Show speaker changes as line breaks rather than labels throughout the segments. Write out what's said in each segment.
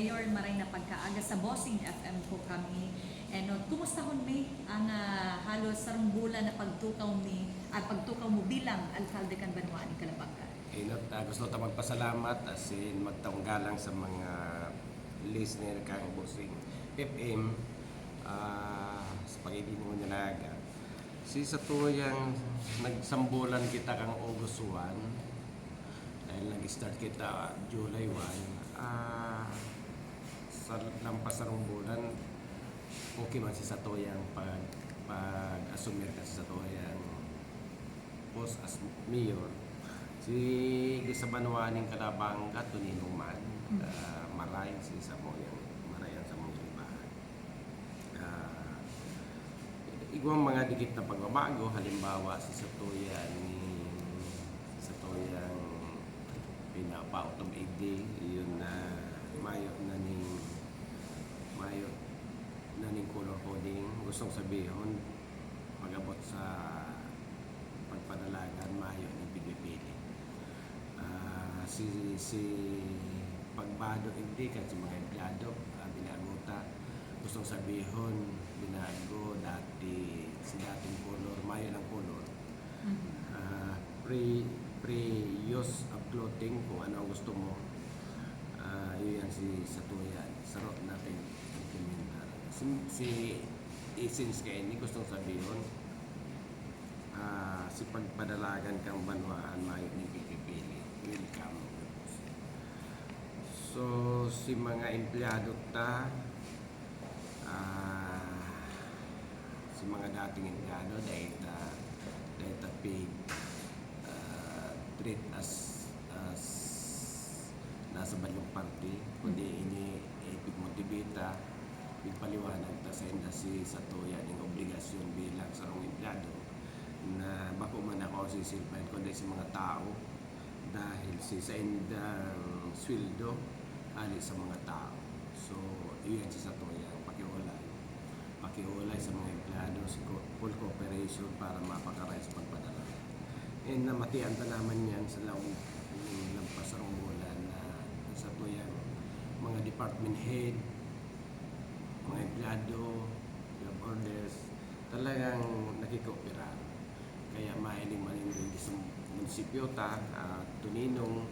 Mayor, maray na pagkaaga sa Bossing FM po kami. And uh, kumusta hon mi ang ah, halos sarong bulan na pagtukaw mi at pagtukaw mo bilang alkalde kan Banwa ni Kalabanga.
Inot, uh, gusto ta magpasalamat as in magtanggalang sa mga listener kang Bossing FM uh, sa pag-ibig mo nilaga. Si sa tuyang nagsambulan kita kang August 1 dahil nag-start kita July 1 ah sa lampas sarong bulan okay man si Satoyang pag pag-asumir kasi Satoyang post as mayor. Si Gisabanwaning Kalabanga Tuninuman
Mm.
uh, maray si Samoyang marayan sa mga libahan. Uh, igwang mga dikit na pagbabago. Halimbawa si Satoyan ni Satoyang pinapa autumn day yun na mayo na ning mayo na ning color coding. Gustong sabihin magabot sa pagpadalagan mayo ni pipili Ah, si si pagbado hindi kasi mga empleyado uh, binaguta. Gustong sabihin binago dati si dating color mayo ng color. Ah, pre pre use of clothing kung ano gusto mo. Ah, yun yan si Satuyan. Sarap natin si, si essence kay ini gustong sabihin ah, si pagpadalagan kang banwaan mayo ni pipili welcome so si mga empleyado ta ah, si mga dating empleyado dahil ta dahil ta pig ah, treat as as nasa balong party kundi ini ipig motivita paliwanag ta sa industry sa tuya ng obligasyon bilang sarong empleyado na bako man ako sisilpahin kundi sa mga tao. Dahil si sa indang sweldo ali sa mga tao. So iyan si sa tuya pakiulay pakiulay sa mga empleyado co- full cooperation para mapakaray sa pagpadala and namatian ta naman yan sa laong ng pasarong bulan na sa tuyang mga department head mga empleyado job orders talagang nakikoopera kaya mahiling manindig sa munisipyo ta at tuninong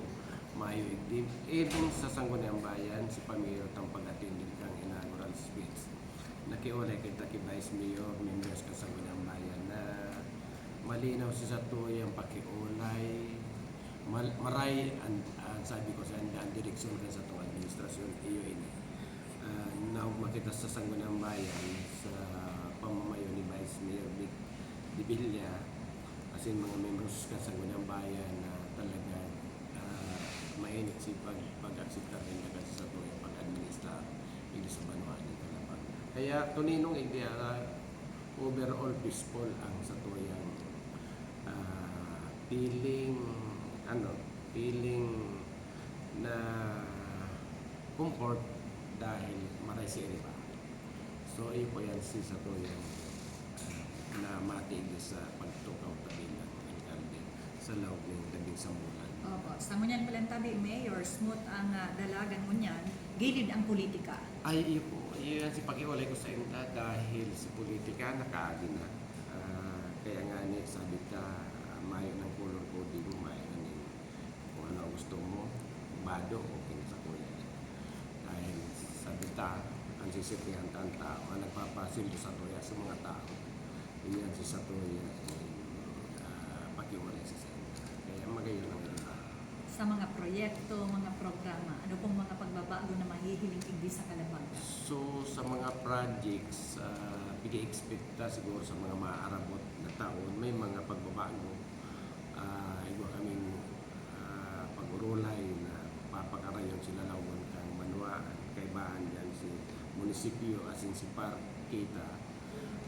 mayo igdim even sa Sangguniang Bayan si Pamiro tang pag-attended kang inaugural speech. Nakiulay kita kay Vice Mayor members ka Sangguniang Bayan na malinaw si sa tuyang pakiulay. Maray ang, ang sabi ko sa ang direksyon ka sa itong administrasyon iyo ini uh, na makita sa Sangguniang Bayan sa pamamayo ni Vice Mayor Vic Dibilya kasi mga members Sangguniang Bayan na talaga uh, mainit si pag, pag-aksipta rin ka kasi sa tuyang pag-administra hindi sa Banwaan ng Kalapag kaya tuninong hindi uh, overall peaceful ang sa tuyang ah, feeling ano feeling na comfort dahil maray si Eriba. So iyo po yan si Satoyan ah, na matigil sa pagtukaw tabi ng alkalde sa loob ng labing sambulan.
Opo, sa ngunyan pala tabi, Mayor, smooth ang ah, dalagan ngunyan, gilid ang politika.
Ay, iyo po. Iyo yan si pakiwalay ko sa inta dahil si politika nakaagi na. Ah, kaya nga ni sabi ka, ah, mayo ng color coding, mayo na ning kung ano gusto mo, bado, okay sa kuya. Dahil sabi ta, ang sisitihan ang tao, ang nagpapasildo sa tuya sa mga tao. Iyan si sa tuya, uh, pakiwalay sa inta. Kaya magayon ang ganda.
Sa mga proyekto, mga programa, ano pong mga pagbabago na mahihiling igdi sa Kalabanga?
So sa mga projects, uh, pigi-expect ta siguro sa mga maaarabot na taon, may mga pagbabago. Uh, iba kaming uh, pag-urulay na papakarayon sila lawan kang Manwa, kaibahan yan si munisipyo asin si Parkita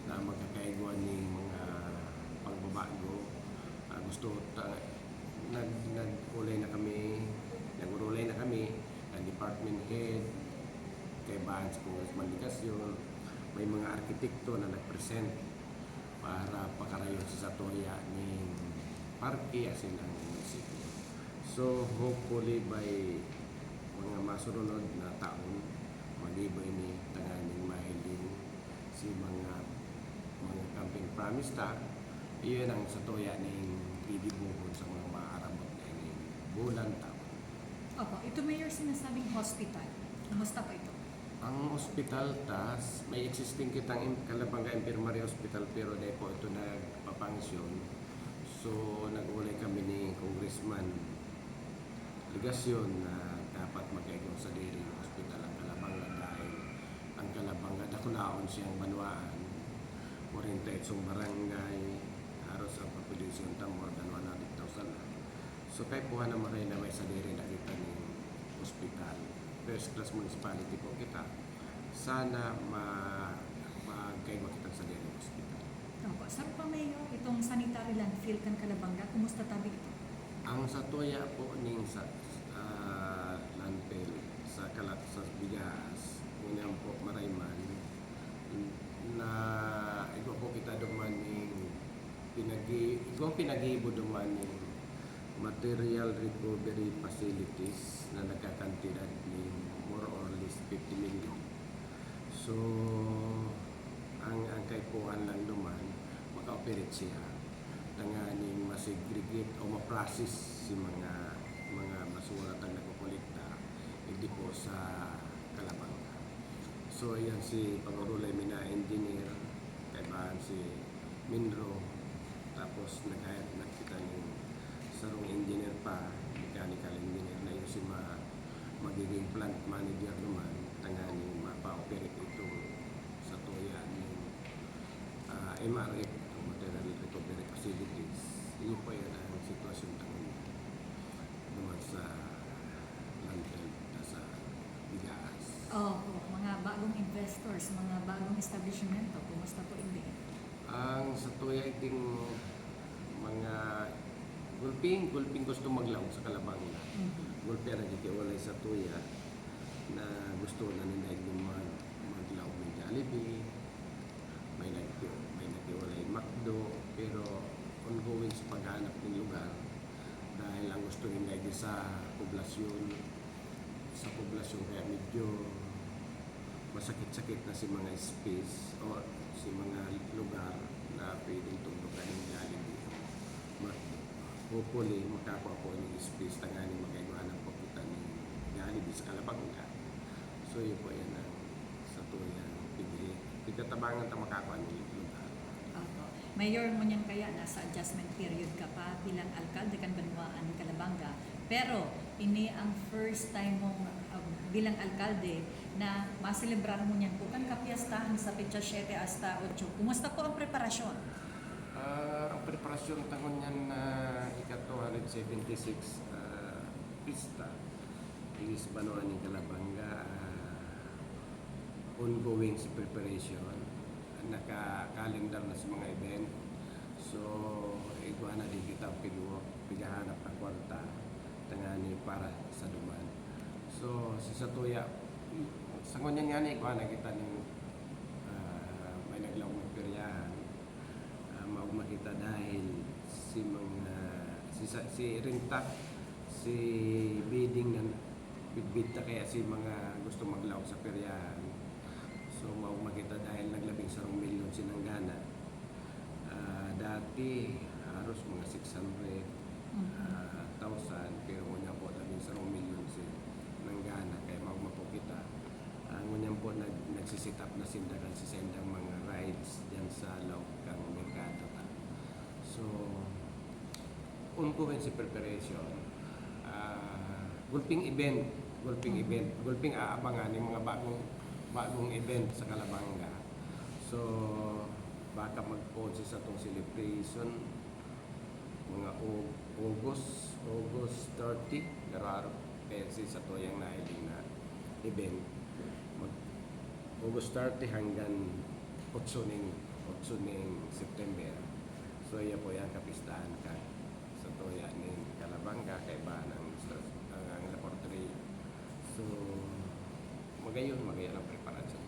na magkakaigwa ng mga pagbabago. Uh, gusto ta, nag, nag-ulay na kami, nag-urulay na kami, ang department head, kay Bahan sa Congressman may mga arkitekto na nag-present para pakarayon sa Satoya ni Parque asin ang munisipyo. So hopefully by mga mas masunod na taon magiboy ni tanganing mahiling si mga mga camping promise ta iyon ang satuya ning bibibuhon sa mga maarabot na ning bulan taon.
Opo, ito Mayor sinasabing hospital. Kumusta po ito?
Ang hospital tas may existing kitang Kalabanga Infirmary Hospital pero dahil po ito nagpapangsyon. So nag-ulay kami ni Congressman Ligasyon na dapat magkaigong sa ng hospital ang Kalabanga. Dakulaon siyang banwaan 48 song barangay. Haros ang population ta more than 100,000 na. So kay puha na maray na may sa diri nakita ni hospital. First class municipality po kita. Sana ma magkay makita sa diri hospital.
Opo, sir pa itong sanitary landfill kan Kalabanga, kumusta tabi ito?
ang satuya po ning sa uh, landfill sa kalat sa bigas ngunyan po marayman na ito po kita duman ning pinagi ito ang pinagibo duman ning material recovery facilities na nagkakantidad ni more or less 50 million. So, ang ang kaipuan lang duman, maka-operate siya tanganing masegregate o ma-process si mga mga basura tang nakukolekta hindi po sa Kalabanga. So, ayan si Pangurulay Mina Engineer, kaibahan si Minro, tapos nag-hire na kita ng sarong engineer pa, mechanical engineer na yung si ma, magiging plant manager naman, tanganing mapa-operate ito sa tuya ng ah, MRF, o Material Recovery Facilities. Yun po yan ang sitwasyon tangan naman sa landfill na sa Bigas.
Opo, mga bagong investors, mga bagong establishmento, kumusta po hindi?
Ang sa tuya iting mga gulping, gulping gusto maglaw sa Kalabanga.
Mhm.
Gulping na gikiwalay sa tuya na gusto na nila yung mag, maglaw ng Jollibee, may nag may nakiwalay McDo, pero ongoing sa paghanap ng lugar dahil ang gusto ay sa poblasyon sa poblasyon kaya medyo masakit-sakit na si mga space o si mga lugar na pwedeng tugtugan ng Jollibee. Hopefully makakuha po ng space tangani magkaibahan po kita ni Jollibee sa Kalabanga. So yun po yan ang sa tuyang pili. Pagkatabangan ta makakuha ng lugar.
Opo. Mayor mo niyan kaya nasa adjustment period ka pa bilang alkalde kan Banwaan Kalabanga. Pero ini ang first time mong uh, bilang alkalde na maselebrar mo niyan po kan kapiyastahan sa petsa 7 hasta 8. Kumusta po ang preparasyon?
Ah, ang preparasyon tangon yan na ika-276 uh, pista is Banuan ni Calabanga ah, ongoing sa preparation. Naka-calendar na sa mga event. So iguan na din kita pinuo pigahanap ng kwarta tangani para sa duman. So sa Satuya sa ngunyan nga ni iguan na kita ng ah, may naglaw ng peryahan uh, makita dahil si mga si, si Rintak si bidding na bigbita kaya si mga gusto maglaw sa peryahan so makita dahil naglabing sarong milyon sinanggana uh, dati haros mga 600 uh, thousand pero ngunyan po labing sarong milyon si nanggana kaya magmapo kita ang ngunyan po nag, nagsisit up na sindagan si sendang mga rides dyan sa ta. So, ongoing si preparation. Ah, gulping event, gulping
Mhm.
event, gulping aabangan ng mga bagong bagong event sa Kalabanga. So, baka mag-pause sa itong celebration mga Au- August, August 30, gararo, pesi sa toyang nailing na event. Mag August 30 hanggang 8 ning 8 ning September. So, iya po yung kapistahan ka sa toya ning Kalabanga kay ba ng ang, ang laboratory. So, magayon, magayon ang preparasyon.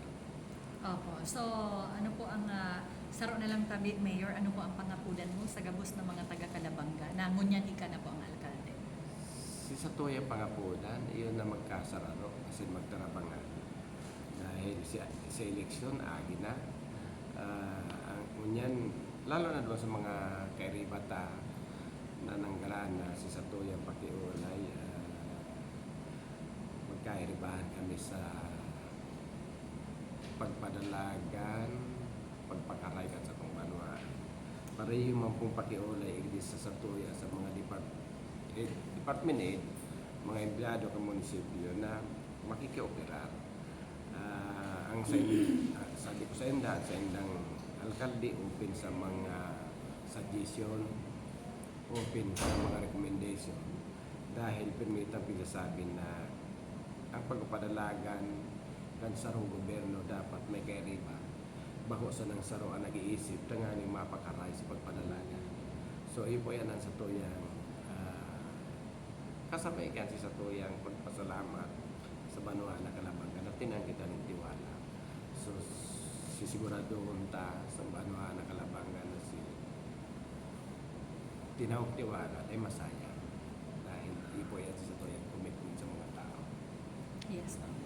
Opo. So, ano po ang ah, saro na lang tabi, Mayor, ano po ang pangapudan mo sa gabos ng mga taga Kalabanga na ngunyan ika na po ang alkalde?
Si sa tuya pangapunan, iyon na magkasararo kasi magtarabangan. Dahil sa, sa eleksyon, agi na. Ah, ang unyan, lalo na doon sa mga kairibata na nanggalaan na si Satoya Pakiulay, ah, magkairibahan kami sa pagpadalagan, pagpakarayan sa kung banwa. Pareho man pong pakiulay igdi sa Satoya sa mga depart eh, department head, mga empleyado ng munisipyo na makikioperar. Ah, ang sa, ah, sabi ko sa inda, sa indang alkalde, open sa mga suggestion, open sa mga recommendation. Dahil permita pinasabi na ang pagpapadalagan kan sarong gobyerno dapat may kairiba bago sa nang saro ang nag-iisip tanganing mapakaray sa pagpadalagan. So ipo yan ang sa tuyang ah, kasabay kan si sa tuyang pagpasalamat sa banwa na kalabang na tinang kita ng tiwala. So sisigurado unta sa ano na kalabangan na si tinawag tiwala ay masaya dahil ipo yan sa toyan commitment sa mga tao.
Yes, ma'am.